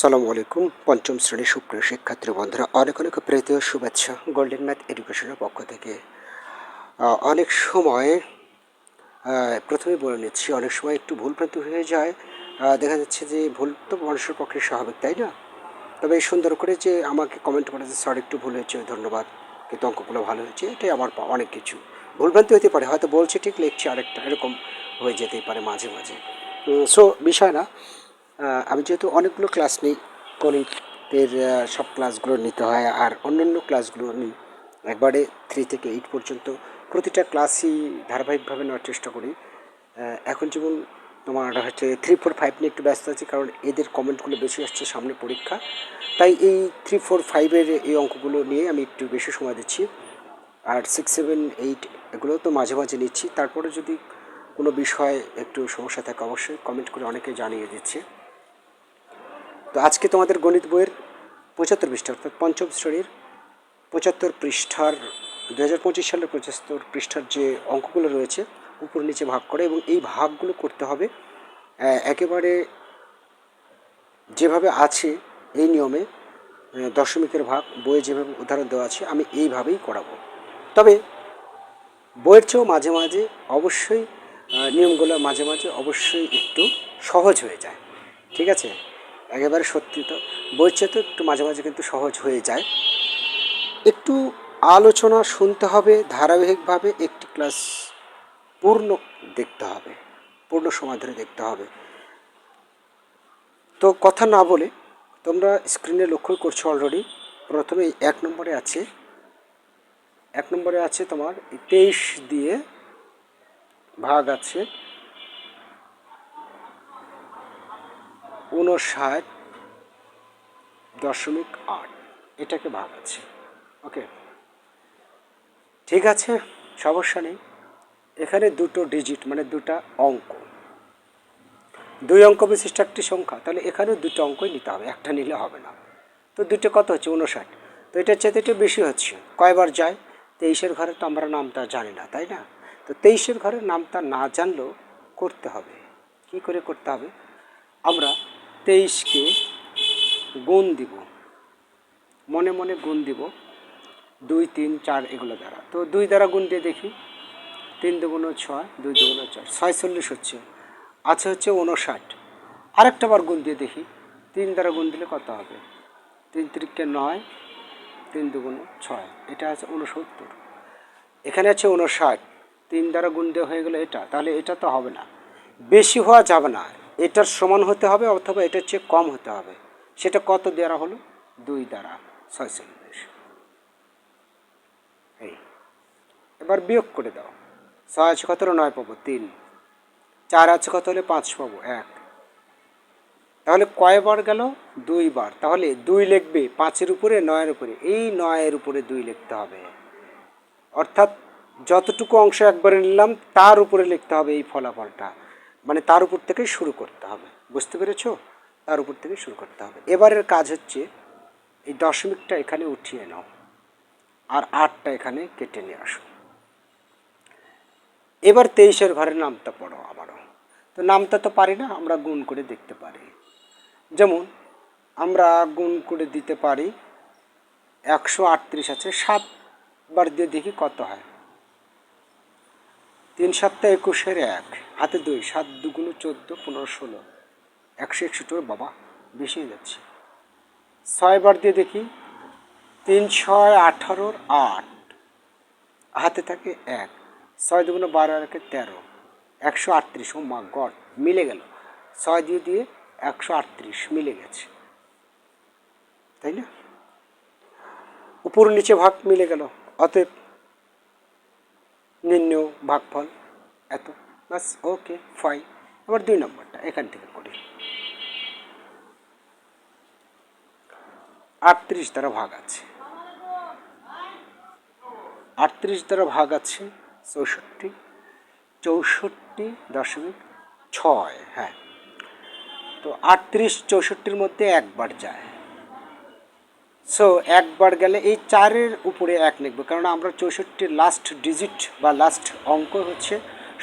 সালামু আলাইকুম। পঞ্চম শ্রেণির সুপ্রিয় শিক্ষার্থী বন্ধুরা অনেক অনেক প্রীতি শুভেচ্ছা। গোল্ডেন ম্যাথ এডুকেশনের পক্ষ থেকে অনেক সময় আহ, প্রথমেই বলে নিচ্ছি অনেক সময় একটু ভুলভ্রান্তি হয়ে যায়। দেখা যাচ্ছে যে ভুল তো মানুষের পক্ষে স্বাভাবিক তাই না? তবে এই সুন্দর করে যে আমাকে কমেন্ট করে যে স্যার একটু ভুল হয়েছে ধন্যবাদ। কিন্তু অঙ্কগুলো ভালো হয়েছে। এটাই আমার অনেক কিছু। ভুলভ্রান্তি হতে পারে হয়তো বলছে ঠিক লিখছি আরেকটা এরকম হয়ে যেতেই পারে মাঝে মাঝে। সো বিষয় না। আমি যেহেতু অনেকগুলো ক্লাস নিই, গণিতের সব ক্লাসগুলো নিতে হয় আর অন্যান্য ক্লাসগুলো নিই একবারে থ্রি থেকে এইট পর্যন্ত প্রতিটা ক্লাসই ধারাবাহিকভাবে নেওয়ার চেষ্টা করি। এখন যেমন তোমার হচ্ছে থ্রি ফোর ফাইভ নিয়ে একটু ব্যস্ত আছি কারণ এদের কমেন্টগুলো বেশি আসছে সামনে পরীক্ষা। তাই এই থ্রি ফোর ফাইভের এই অঙ্কগুলো নিয়ে আমি একটু বেশি সময় দিচ্ছি। আর সিক্স সেভেন এইট এগুলো তো মাঝে মাঝে নিচ্ছি। তারপরে যদি কোনো বিষয় একটু সমস্যা থাকে অবশ্যই কমেন্ট করে অনেকে জানিয়ে দিচ্ছে। তো আজকে তোমাদের গণিত বইয়ের পঁচাত্তর পৃষ্ঠা, অর্থাৎ পঞ্চম শ্রেণির পঁচাত্তর পৃষ্ঠার দু হাজার পঁচিশ সালের পঁচাত্তর পৃষ্ঠার যে অঙ্কগুলো রয়েছে, উপর নিচে ভাগ করে এবং এই ভাগগুলো করতে হবে একেবারে যেভাবে আছে এই নিয়মে দশমিকের ভাগ, বইয়ে যেভাবে উদাহরণ দেওয়া আছে, আমি এইভাবেই করাবো। তবে বইয়ের চেয়েও মাঝে মাঝে অবশ্যই নিয়মগুলো মাঝে মাঝে অবশ্যই একটু সহজ হয়ে যায়, ঠিক আছে? একেবারে সত্যি তো। বইয়ের তো একটু মাঝে মাঝে কিন্তু সহজ হয়ে যায়। একটু আলোচনা শুনতে হবে, ধারাবাহিকভাবে একটি ক্লাস পূর্ণ দেখতে হবে, পূর্ণ সময় ধরে দেখতে হবে। তো কথা না বলে তোমরা স্ক্রিনে লক্ষ্য করছ অলরেডি প্রথমে এক নম্বরে আছে। এক নম্বরে আছে তোমার তেইশ দিয়ে ভাগ আছে। উনষাট দশমিক আট। এটাকে ভাগ আছে। ওকে? ঠিক আছে? সমস্যা নেই। এখানে দুটো ডিজিট মানে দুটা অঙ্ক। দুই অঙ্ক বিশিষ্ট একটি সংখ্যা, তাহলে এখানেও দুটো অঙ্কই নিতে হবে। একটা নিলে হবে না। তো দুটো কত হচ্ছে? উনষাট তো এটার চেয়ে একটু বেশি হচ্ছে। কয়বার যায়? তেইশের ঘরে তো আমরা নামটা জানি না, তাই না? তো তেইশের ঘরের নামটা না জানলেও করতে হবে। কি করে করতে হবে? আমরা তেইশকে গুণ দিব। মনে মনে গুণ দিব। দুই, তিন, চার এগুলো দ্বারা। তো দুই দ্বারা গুণ দিয়ে দেখি। তিন দুগুণ ছয়, দুই দুগুণ চার, ছয়চল্লিশ হচ্ছে। আছে হচ্ছে উনষাট আরেকটা বার গুণ দিয়ে দেখি। তিন দ্বারা গুণ দিলে কত হবে? তিন তিরিককে নয়, তিন দুগুণ ছয়। এটা আছে উনসত্তর এখানে আছে উনষাট তিন দ্বারা গুণ দিয়ে হয়ে গেলো এটা। তাহলে এটা তো হবে না। বেশি হওয়া যাবে না। এটার সমান হতে হবে অথবা এটার চেয়ে কম হতে হবে। সেটা কত দ্বারা হলো? দুই দ্বারা। ছয়চল্লিশ এই। এবার বিয়োগ করে দাও। ছয় আছে কত হলো? নয় পাবো। তিন। চার আছে কত হলে? পাঁচ পাবো। এক। তাহলে কয়বার গেল? দুইবার তাহলে দুই লিখবে পাঁচের উপরে, নয়ের উপরে। এই নয়ের উপরে দুই লিখতে হবে। অর্থাৎ যতটুকু অংশ একবারে নিলাম, তার উপরে লিখতে হবে এই ফলাফলটা। মানে তার উপর থেকে শুরু করতে হবে। বুঝতে পেরেছ? তার উপর থেকে শুরু করতে হবে। এবারের কাজ হচ্ছে, এই দশমিকটা এখানে উঠিয়ে নাও আর আটটা এখানে কেটে নিয়ে আসো। এবার তেইশের ঘরে নামটা পড়ো আবারও তো নামটা তো পারি না, আমরা গুণ করে দেখতে পারি। যেমন, আমরা গুণ করে দিতে পারি, একশো আটত্রিশ আছে, সাতবার দিয়ে দেখি কত হয়। তিন সাতটা একুশের এক, হাতে দুই, সাত দুগুণ চোদ্দ, পনেরো, ষোলো। একশো একষট্টি বাবা, বেশি হয়ে যাচ্ছে। ছয়বার দিয়ে দেখি, তিন ছয় আঠারোর আট। হাতে থাকে এক, ছয় দুগুণ বারো একে তেরো। একশো আটত্রিশ, ও মা গড, মিলে গেল। ছয় দিয়ে দিয়ে একশো আটত্রিশ, মিলে গেছে। তাই না? উপর নিচে ভাগ মিলে গেল। অতএব নির্ণয় ভাগফল এত। বাস ওকে ফাইন আবার দুই নম্বরটা, এখান থেকে করি। আটত্রিশ দ্বারা ভাগ আছে। আটত্রিশ দ্বারা ভাগ আছে, চৌষট্টি। চৌষট্টি দশমিক ছয় হ্যাঁ। তো আটত্রিশ চৌষট্টির মধ্যে একবার যায়। সো একবার গেলে এই চারের উপরে এক লিখব কারণ আমরা চৌষট্টির লাস্ট ডিজিট বা লাস্ট অঙ্ক হচ্ছে,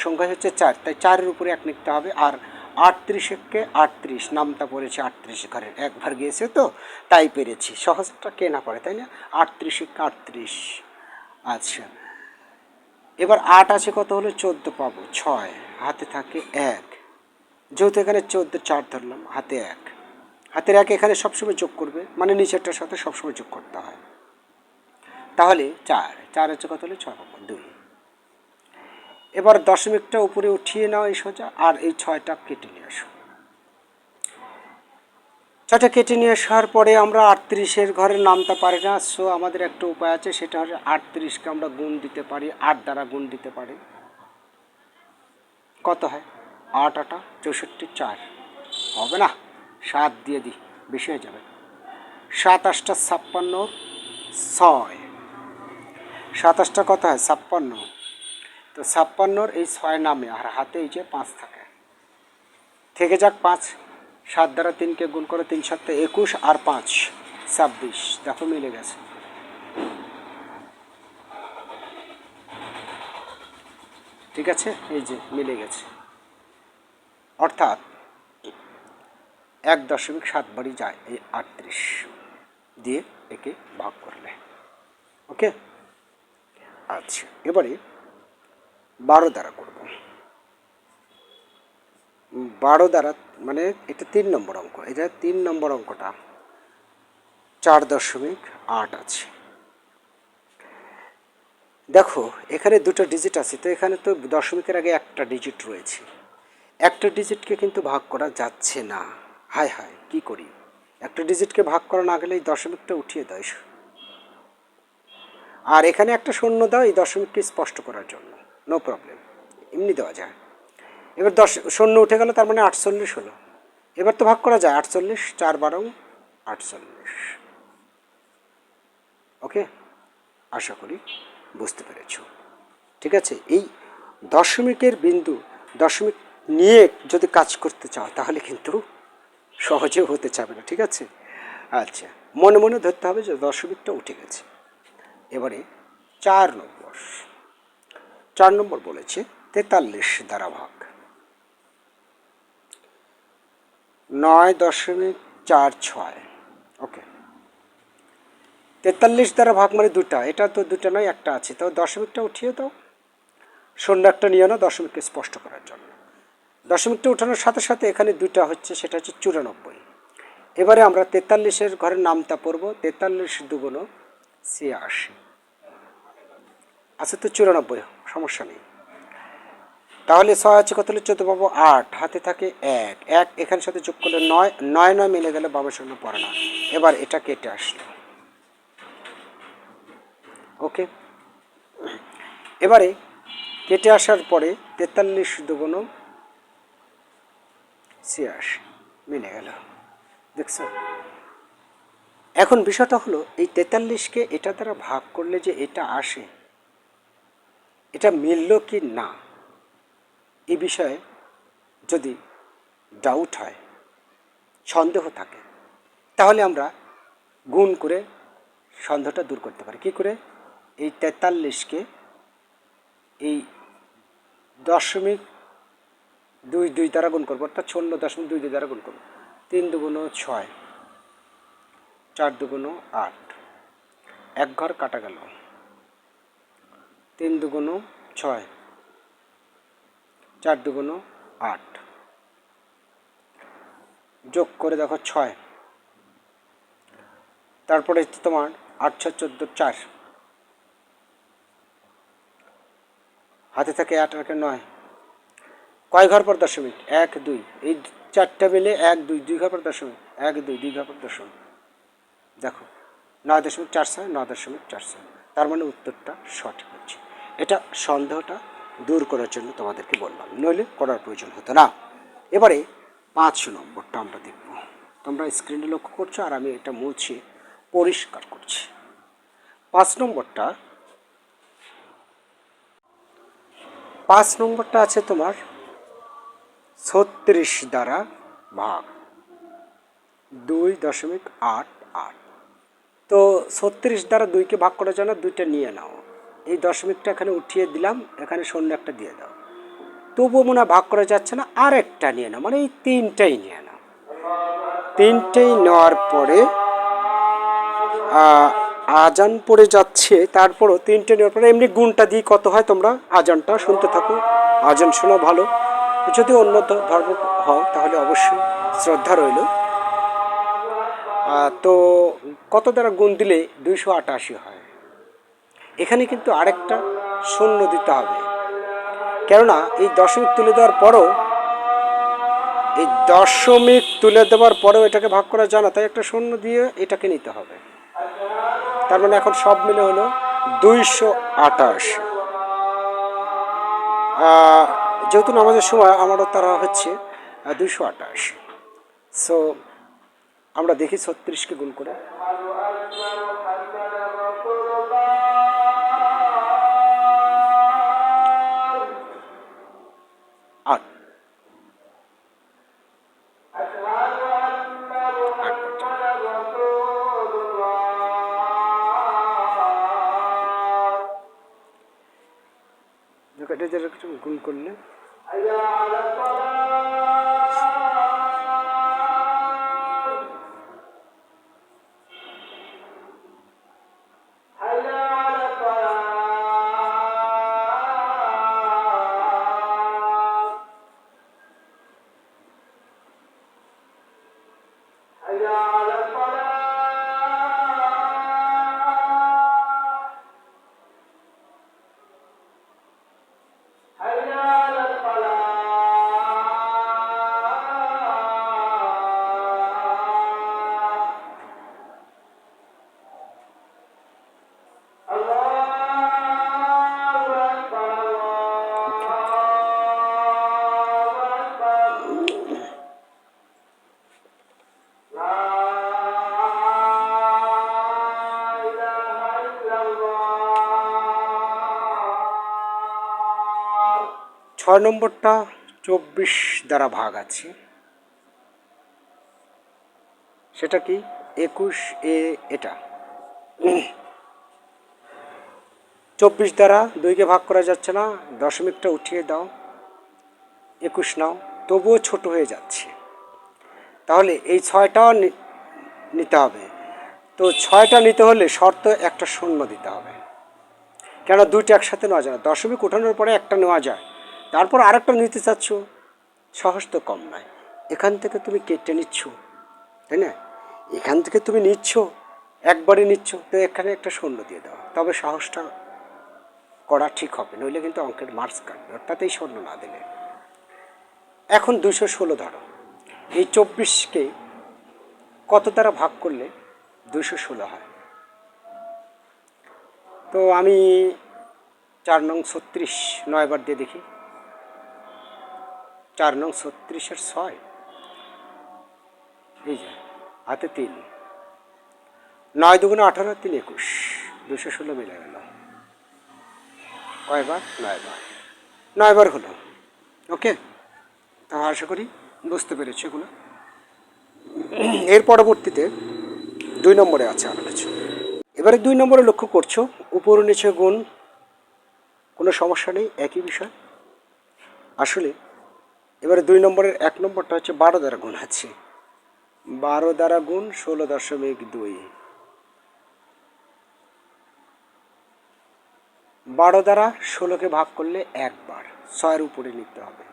সংখ্যা হচ্ছে চার, তাই চারের উপরে এক লিখতে হবে, আর আটত্রিশকে আটত্রিশ, নামটা পড়েছে আটত্রিশ ঘরের, একবার গিয়েছে তো, তাই পেরেছি, সহজটা কে না পড়ে তাই না? আটত্রিশকে আটত্রিশ আচ্ছা এবার আট আছে কত হলে চোদ্দ পাবো, ছয়, হাতে থাকে এক, যেহেতু এখানে চোদ্দ চার ধরলাম, হাতে এক হাতের এক এখানে সবসময় যোগ করবে মানে নিচেরটার সাথে সবসময় যোগ করতে হয়। তাহলে চার চার হচ্ছে কত হলে? ছয় পাবো দুই। এবার দশমিকটা উপরে উঠিয়ে নাও এই সোজা, আর এই ছয়টা কেটে নিয়ে আসো। ছয়টা কেটে নিয়ে আসার পরে আমরা আটত্রিশের ঘরে নামতে পারি না সো আমাদের একটা উপায় আছে, সেটা হচ্ছে আটত্রিশকে আমরা গুণ দিতে পারি, আট দ্বারা গুণ দিতে পারি। কত হয়? আট আটা, চৌষট্টি, চার। হবে না? সাত দিয়ে দিই, বেশি হয়ে যাবে। সাত সাতাশটা ছাপ্পান্ন, ছয়। সাতাশটা কত হয়? ছাপ্পান্ন। তো ছাপ্পান্নর এই ছয় নামে আর হাতে এই যে পাঁচ থাকে। থেকে যাক পাঁচ। সাত দ্বারা তিনকে গুণ করে তিন সাতটা একুশ আর পাঁচ, ছাব্বিশ। দেখো মিলে গেছে। ঠিক আছে? এই যে মিলে গেছে। অর্থাৎ এক দশমিক সাত বারই যায় এই আটত্রিশ দিয়ে একে ভাগ করলে ওকে? আচ্ছা এবারে বারো দ্বারা করব। বারো দ্বারা মানে এটা তিন নম্বর অঙ্ক, এটা তিন নম্বর অঙ্কটা চার দশমিক আট আছে। দেখো, এখানে দুটো ডিজিট আছে, তো এখানে তো দশমিকের আগে একটা ডিজিট রয়েছে। একটা ডিজিটকে কিন্তু ভাগ করা যাচ্ছে না। হায় হায়, কি করি? একটা ডিজিটকে ভাগ করা না গেলে এই দশমিকটা উঠিয়ে দেয় আর এখানে একটা শূন্য দাও, এই দশমিককে স্পষ্ট করার জন্য। নো প্রবলেম এমনি দেওয়া যায়। এবার দশ, শূন্য উঠে গেল, তার মানে আটচল্লিশ হলো। এবার তো ভাগ করা যায়, আটচল্লিশ, চার বারো আটচল্লিশ। ওকে? আশা করি বুঝতে পেরেছ। ঠিক আছে? এই দশমিকের বিন্দু, দশমিক নিয়ে যদি কাজ করতে চাও, তাহলে কিন্তু সহজেও হতে চাবে না, ঠিক আছে? আচ্ছা মনে মনে ধরতে হবে যে দশমিকটা উঠে গেছে। এবারে চার নম্বর। চার নম্বর বলেছে তেতাল্লিশ দ্বারা ভাগ নয় দশমিক চার ছয়। ওকে। তেতাল্লিশ দ্বারা ভাগ মানে দুটা। এটা তো দুটা নয়, একটা আছে। তো দশমিকটা উঠিয়ে দাও। শূন্য একটা নিয়ে নাও দশমিককে স্পষ্ট করার জন্য। দশমিকটা উঠানোর সাথে সাথে এখানে দুটা হচ্ছে, সেটা হচ্ছে চুরানব্বই। এবারে আমরা তেতাল্লিশের ঘরের নামটা পড়ব, তেতাল্লিশ দুগুণ ছিয়াশি। আচ্ছা তো চুরানব্বই, সমস্যা নেই। তাহলে ছয় আছে, কত হলে? চোদ্দ পাবো আট, হাতে থাকে এক। এক এখানের সাথে যোগ করলে নয় নয় নয় মিলে গেলে বাবার সঙ্গে পড়ে না। এবার এটা কেটে আসলো। ওকে? এবারে কেটে আসার পরে তেতাল্লিশ দুগুণ ছিয়াশি মিলে গেল। দেখছ? এখন বিষয়টা হলো, এই তেতাল্লিশকে এটা দ্বারা ভাগ করলে যে এটা আসে, এটা মিলল কি না? এই বিষয়ে যদি ডাউট হয়, সন্দেহ থাকে, তাহলে আমরা গুণ করে সন্দেহটা দূর করতে পারি। কী করে? এই তেতাল্লিশকে এই দশমিক দুই দুই দ্বারা গুণ করব, অর্থাৎ শূন্য দশমিক দুই দুই দ্বারা গুণ করব। তিন দুগুণ ছয়, চার দুগুণ আট। এক ঘর কাটা গেল। তিন দুগুণ ছয়, চার দুগুণ আট। যোগ করে দেখো ছয়। তারপরে তোমার আট ছয় চোদ্দ চার। হাতে থাকে আট আটে নয়। কয় ঘর পর দশমিক? এক, দুই। এই চারটা মিলে এক, দুই দুই ঘর পর দশমিক। এক, দুই দুই ঘর পর দশমিক। দেখো, নয় দশমিক চার ছয়, নয় দশমিক চার ছয়। তার মানে উত্তরটা সঠিক হচ্ছে। এটা সন্দেহটা দূর করার জন্য তোমাদেরকে বললাম। নইলে করার প্রয়োজন হতো না। এবারে পাঁচ নম্বরটা আমরা দেখব। তোমরা স্ক্রিনে লক্ষ্য করছ আর আমি এটা মুছে পরিষ্কার করছি। পাঁচ নম্বরটা পাঁচ নম্বরটা আছে তোমার ছত্রিশ দ্বারা ভাগ। দুই দশমিক আট আট। তো ছত্রিশ দ্বারা দুইকে ভাগ করার জন্য দুইটা নিয়ে নাও। এই দশমিকটা এখানে উঠিয়ে দিলাম, এখানে শূন্য একটা দিয়ে দাও। তবুও মনে ভাগ করা যাচ্ছে না, আরেকটা নিয়ে নাও মানে এই তিনটাই নিয়ে নাও। তিনটেই নেওয়ার পরে আজান পড়ে যাচ্ছে, তারপরও তিনটে নেওয়ার পরে এমনি গুণটা দিয়ে কত হয় তোমরা? আজানটা শুনতে থাকো। আজান শোনা ভালো। যদি অন্য ধর্ম হও তাহলে অবশ্যই শ্রদ্ধা রইল। তো কত দ্বারা গুণ দিলে দুইশো আটাশি হয়? এখানে কিন্তু আরেকটা শূন্য দিতে হবে। কেননা এই দশমিক তুলে দেওয়ার পরও, এই দশমিক তুলে দেওয়ার পরেও এটাকে ভাগ করা যায় না, তাই একটা শূন্য দিয়ে এটাকে নিতে হবে। তার মানে এখন সব মিলে হলো দুইশো আটাশ। যেহেতু নামাজের সময় আমারও তারা হচ্ছে দুইশো আঠাশ। সো আমরা দেখি ছত্রিশকে গুণ করে। আট। আট পর্যন্ত। দেখো এটা ছয় নম্বরটা চব্বিশ দ্বারা ভাগ আছে। সেটা কি? একুশ এ, এটা। চব্বিশ দ্বারা দুইকে ভাগ করা যাচ্ছে না, দশমিকটা উঠিয়ে দাও। একুশ নাও, তবুও ছোট হয়ে যাচ্ছে। তাহলে এই ছয়টাও নিতে হবে। তো ছয়টা নিতে হলে শর্ত একটা শূন্য দিতে হবে। কেন দুইটা একসাথে নেওয়া যায় দশমিক উঠানোর পরে একটা নেওয়া যায়। তারপর আরেকটা নিতে চাচ্ছ? সহজ তো কম নয়। এখান থেকে তুমি কেটে নিচ্ছ, তাই না? এখান থেকে তুমি নিচ্ছ একবারে নিচ্ছ, তো এখানে একটা শূন্য দিয়ে দাও। তবে সাহসটা করা ঠিক হবে, নইলে কিন্তু অঙ্কের মার্কস কাটবে, অর্থাৎ এই শূন্য না দিলে। এখন দুশো ষোলো ধরো। এই চব্বিশকে কত দ্বারা ভাগ করলে দুশো ষোলো হয়? তো আমি চার নং ছত্রিশ নয়বার দিয়ে দেখি। চার নং ছত্রিশের ছয়। এই যে, হাতে তিন। নয় দুগুণে আঠারো, তিন একুশ। দুশো ষোলো মিলে গেল। কয়বার? নয়বার। নয়বার হলো। ওকে? তা আশা করি বুঝতে পেরেছি এগুলো। এর পরবর্তীতে দুই নম্বরে আছে আরও কিছু। এবারে দুই নম্বরে লক্ষ্য করছ, উপর নিচে গুণ, কোনো সমস্যা নেই, একই বিষয়। আসলে এবারে দুই নম্বরের এক নম্বরটা হচ্ছে বারো দ্বারা গুণ আছে। বারো দ্বারা গুণ ষোলো দশমিক দুই। বারো দ্বারা ষোলোকে ভাগ করলে একবার, ছয়ের উপরে নিতে হবে।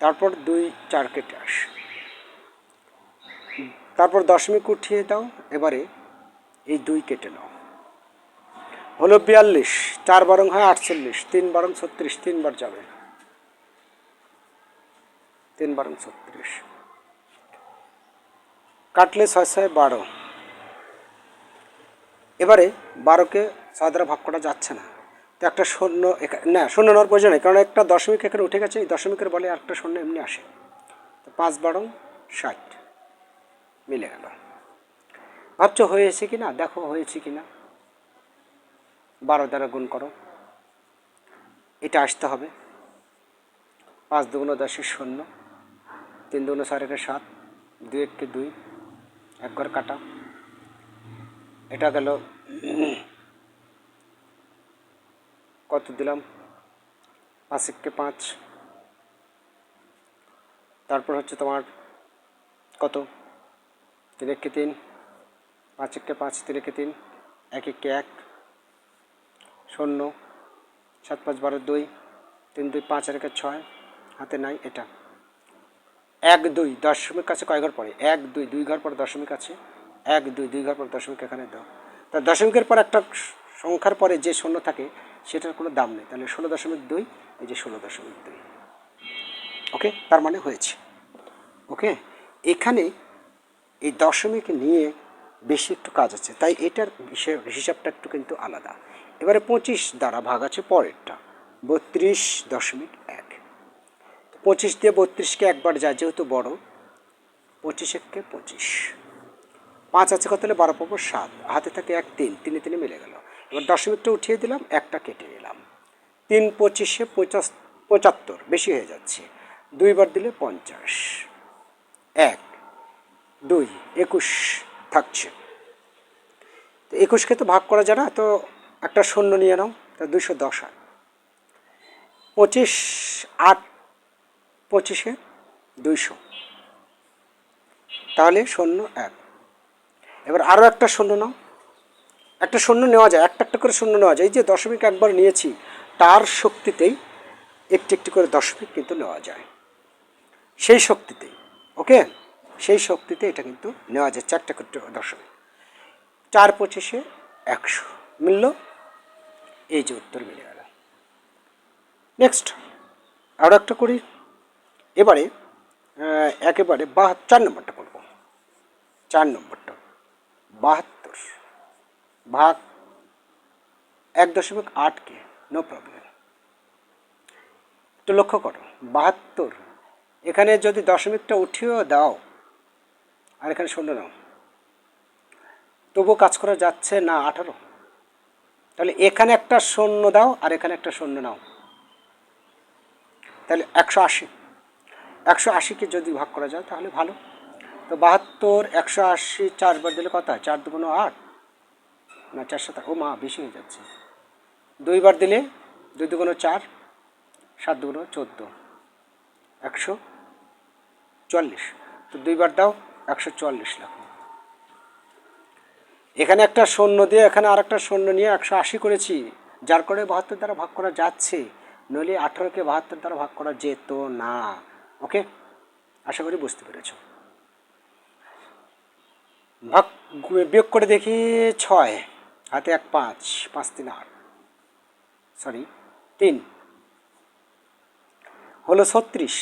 তারপর দুই চার কেটে আস। তারপর দশমিক উঠিয়ে দাও, এবারে এই দুই কেটে নাও। হলো বিয়াল্লিশ, চার বারং হয় আটচল্লিশ, তিন বারং ছত্রিশ, তিনবার যাবে। তিন বারং ছত্রিশ। কাটলে ছয় ছয় বারো। এবারে বারোকে ছয় দ্বারা ভাগ করা যাচ্ছে না। তো একটা শূন্য না, শূন্য নেওয়ার প্রয়োজন নেই, কারণ একটা দশমিক এখানে উঠে গেছে, এই দশমিকের বলে একটা শূন্য এমনি আসে। তো পাঁচ বারো ষাট মিলে গেল। ভাবছ হয়েছে কি না? দেখো হয়েছে কি না? বারো দ্বারা গুণ করো। এটা আসতে হবে। পাঁচ দুগুণ দশের শূন্য। তিন দুগুণ চার একে সাত, দুই এককে দুই, এক ঘর কাটা। এটা গেল কত দিলাম? পাঁচ একে পাঁচ। তারপর হচ্ছে তোমার কত? তিন একে তিন, পাঁচ একে পাঁচ, তিন একে তিন, এক একে এক, শূন্য, সাত পাঁচ বারো দুই, তিন দুই পাঁচ আর একে ছয়, হাতে নাই এটা। এক, দুই, দশমিক আছে কয় ঘর পরে? এক, দুই দুই ঘর পরে দশমিক আছে। এক, দুই দুই ঘর পরে দশমিক এখানে দাও। তা দশমিকের পর একটা সংখ্যার পরে যে শূন্য থাকে, সেটার কোনো দাম নেই। তাহলে ষোলো দশমিক দুই, এই যে ষোলো দশমিক দুই। ওকে? তার মানে হয়েছে। ওকে? এখানে এই দশমিক নিয়ে বেশি একটু কাজ আছে। তাই এটার হিসেব, হিসাবটা একটু কিন্তু আলাদা। এবারে পঁচিশ দ্বারা ভাগ আছে পরেরটা। বত্রিশ দশমিক এক। পঁচিশ দিয়ে বত্রিশকে একবার যায় যেহেতু বড় পঁচিশ এককে পঁচিশ। পাঁচ আছে কত হলে? বারো পাবো সাত। হাতে থাকে এক, তিন, তিনে তিনে মিলে গেল। এবার দশমিকটা উঠিয়ে দিলাম, একটা কেটে নিলাম। তিন পঁচিশে পঁচাশ, পঁচাত্তর, বেশি হয়ে যাচ্ছে। দুইবার দিলে পঞ্চাশ। এক, দুই, একুশ থাকছে। তো একুশকে তো ভাগ করা যায় না, তো একটা শূন্য নিয়ে নাও, তা দুশো দশ হয়। পঁচিশ, আট পঁচিশে দুইশো। তাহলে শূন্য এক। এবার আরও একটা শূন্য নাও। একটা শূন্য নেওয়া যায়, একটা একটা করে শূন্য নেওয়া যায়। এই যে দশমিক একবার নিয়েছি, তার শক্তিতেই একটি একটি করে দশমিক কিন্তু নেওয়া যায়। সেই শক্তিতেই, ওকে? সেই শক্তিতে এটা কিন্তু নেওয়া যায়, চারটা করে দশমিক। চার পঁচিশে একশো। মিলল? এই যে উত্তর মিলে গেল। নেক্সট আরও একটা করি। এবারে একেবারে বাহ, চার নম্বরটা করব। চার নম্বরটা। বাহাত্তর। ভাগ এক দশমিক আটকে নো প্রবলেম একটু লক্ষ্য করো, বাহাত্তর। এখানে যদি দশমিকটা উঠিয়েও দাও, আর এখানে শূন্য নাও, তবুও কাজ করা যাচ্ছে না আঠারো। তাহলে এখানে একটা শূন্য দাও, আর এখানে একটা শূন্য নাও। তাহলে একশো আশি। একশো আশিকে যদি ভাগ করা যায় তাহলে ভালো। তো বাহাত্তর, একশো আশি চারবার দিলে কত চার দুগুণ আট? না, চার সাত ও মা, বেশি হয়ে যাচ্ছে। দুইবার দিলে দুই দুগুণ চার, সাত দুগুণ চোদ্দ। একশো চল্লিশ। তো দুইবার দাও, একশো চুয়াল্লিশ লাখ এখানে একটা শূন্য দিয়ে, এখানে আর একটা শূন্য নিয়ে একশো আশি করেছি। যার করে বাহাত্তর দ্বারা ভাগ করা যাচ্ছে। নইলে আঠারোকে বাহাত্তর দ্বারা ভাগ করা যেত না। ওকে? আশা করি বুঝতে পেরেছ। ভাগ বিয়োগ করে দেখি ছয়, হাতে এক পাঁচ পাঁচ তিন আট সরি তিন। হলো ছত্রিশ।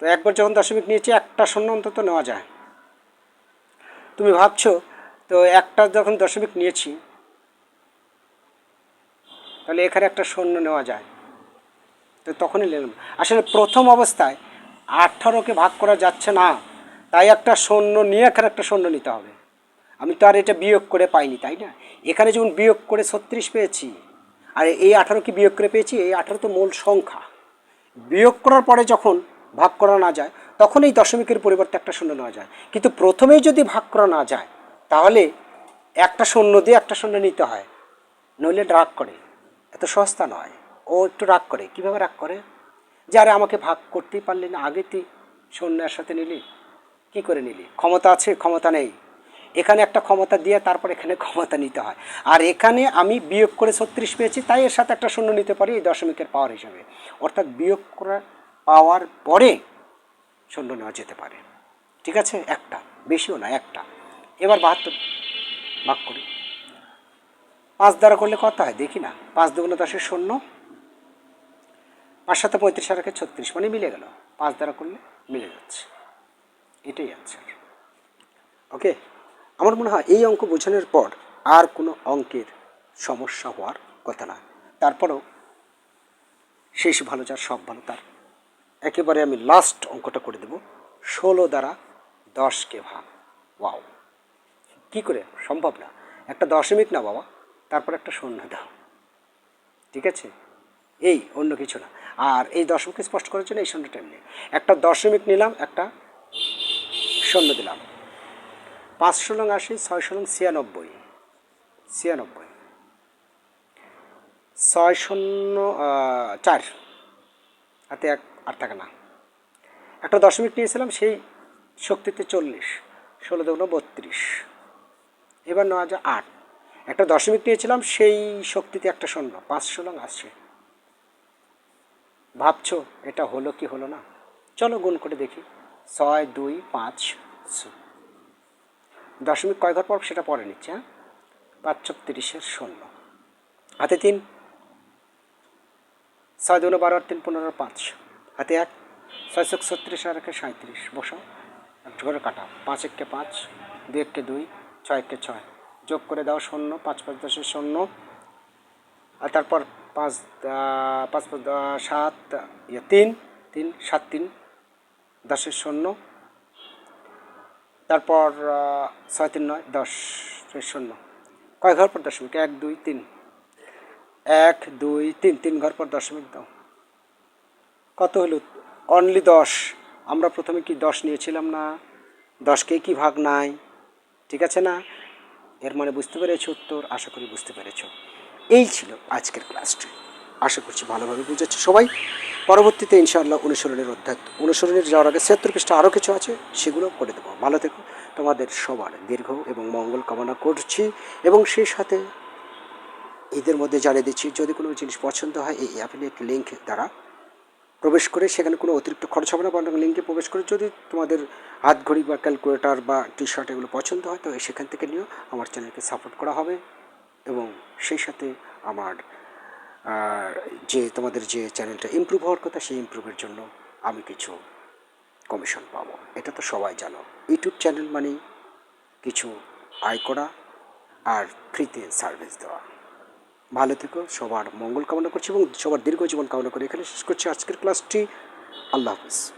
তো একবার যখন দশমিক নিয়েছি, একটা শূন্য অন্তত নেওয়া যায়। তুমি ভাবছ, তো একটা যখন দশমিক নিয়েছি, তাহলে এখানে একটা শূন্য নেওয়া যায়। তো তখনই নিলাম আসলে প্রথম অবস্থায় আঠারোকে ভাগ করা যাচ্ছে না। তাই একটা শূন্য নিয়ে এখানে একটা শূন্য নিতে হবে। আমি তো আর এটা বিয়োগ করে পাইনি, তাই না? এখানে যেমন বিয়োগ করে ছত্রিশ পেয়েছি, আর এই আঠারোকে বিয়োগ করে পেয়েছি, এই আঠারো তো মূল সংখ্যা। বিয়োগ করার পরে যখন ভাগ করা না যায় তখন এই দশমিকের পরিবর্তে একটা শূন্য নেওয়া যায়। কিন্তু প্রথমেই যদি ভাগ করা না যায়, তাহলে একটা শূন্য দিয়ে একটা শূন্য নিতে হয়। নইলে ড্রাগ করে। এত সস্তা নয়। ও একটু রাগ করে। কীভাবে রাগ করে? যে আরে আমাকে ভাগ করতেই পারলি না, আগে তুই শূন্যের সাথে নিলি। কি করে নিলি? ক্ষমতা আছে, ক্ষমতা নেই। এখানে একটা ক্ষমতা দিয়ে তারপর এখানে ক্ষমতা নিতে হয়। আর এখানে আমি বিয়োগ করে ছত্রিশ পেয়েছি, তাই এর সাথে একটা শূন্য নিতে পারি এই দশমিকের পাওয়ার হিসাবে। অর্থাৎ বিয়োগ করা পাওয়ার পরে শূন্য নেওয়া যেতে পারে। ঠিক আছে? একটা। বেশিও না, একটা। এবার বাহাত্তর ভাগ করি। পাঁচ দ্বারা করলে কত হয়? দেখি না। পাঁচ দুগুণ দশের শূন্য। পাঁচ সাথে পঁয়ত্রিশ আর ছত্রিশ মানে মিলে গেল। পাঁচ দ্বারা করলে মিলে যাচ্ছে। এটাই আনসার ওকে আমার মনে হয় এই অঙ্ক বোঝানোর পর আর কোনো অঙ্কের সমস্যা হওয়ার কথা না। তারপরেও শেষ ভালো যার, সব ভালো তার। একেবারে আমি লাস্ট অঙ্কটা করে দেব। ষোলো দ্বারা দশকে ভাগ। ওয়াও কি করে? সম্ভব না। একটা দশমিক না বাবা, তারপর একটা শূন্য দাও। ঠিক আছে? এই, অন্য কিছু না। আর এই দশমিককে স্পষ্ট করার জন্য এই শূন্যটা এমনি। একটা দশমিক নিলাম, একটা শূন্য দিলাম। পাঁচশো লং আশি ছয়শো লং ছিয়ানব্বই। ছিয়ানব্বই। ছয় শূন্য চার। হাতে এক আট টাকা না। একটা দশমিক নিয়েছিলাম, সেই শক্তিতে চল্লিশ, ষোলো দুগুণ বত্রিশ। এবার নেওয়া যায় আট। একটা দশমিক নিয়েছিলাম, সেই শক্তিতে একটা শূন্য পাঁচ ষোলো আসছে ভাবছ এটা হলো কি হলো না? চলো গুণ করে দেখি। ছয়, দুই, পাঁচ। দশমিক কয় ঘর পর সেটা পরে নিচ্ছে হ্যাঁ? পাঁচ ছত্রিশের শূন্য। হাতে তিন। ছয় দুগুণ বারো আর তিন পনেরো পাঁচ। হাতে এক। ছয় ছক ছত্রিশ আর একে সাঁত্রিশ বসো। করে কাটা পাঁচ এককে পাঁচ, দুই এককে দুই, ছয় এককে ছয়। যোগ করে দাও শূন্য, পাঁচ পাঁচ দশের শূন্য। আর তারপর পাঁচ পাঁচ পাঁচ সাত ইয়ে তিন তিন, সাত, তিন দশের শূন্য। তারপর ছয়, তিন, নয় দশের শূন্য। কয় ঘর পর দশমিক? এক, দুই, তিন। এক, দুই, তিন তিন ঘর পর দশমিক দাও। কত হলো? অনলি দশ। আমরা প্রথমে কি দশ নিয়েছিলাম না? দশকে কি ভাগ নাই? ঠিক আছে না? এর মানে বুঝতে পেরেছ উত্তর? আশা করি বুঝতে পেরেছ। এই ছিল আজকের ক্লাসটি আশা করছি ভালোভাবে বুঝেছ সবাই। পরবর্তীতে ইনশাআল্লাহ অনুসরণের অধ্যায় অনুসরণের যাওয়ার আগে ছিয়াত্তর পৃষ্ঠা আরও কিছু আছে, সেগুলো করে দেবো। ভালো থেকো। তোমাদের সবার দীর্ঘ এবং মঙ্গল কামনা করছি এবং সেই সাথে এদের মধ্যে জানিয়ে দিচ্ছি, যদি কোনো জিনিস পছন্দ হয়, এই অ্যাফিলিয়েট লিঙ্ক দ্বারা প্রবেশ করে সেখানে কোনো অতিরিক্ত খরচ হবে না, বরং লিঙ্কে প্রবেশ করে যদি তোমাদের হাত ঘড়ি বা ক্যালকুলেটর বা টি শার্ট এগুলো পছন্দ হয়, তো সেখান থেকে নিয়েও আমার চ্যানেলকে সাপোর্ট করা হবে এবং সেই সাথে আমার যে তোমাদের যে চ্যানেলটা ইমপ্রুভ হওয়ার কথা, সেই ইমপ্রুভের জন্য আমি কিছু কমিশন পাবো। এটা তো সবাই জানো। ইউটিউব চ্যানেল মানেই কিছু আয় করা আর ফ্রিতে সার্ভিস দেওয়া। ভালো থেকো, সবার মঙ্গল কামনা করছি এবং সবার দীর্ঘ জীবন কামনা করে এখানে শেষ করছি। আজকের ক্লাসটি আল্লাহ হাফিজ।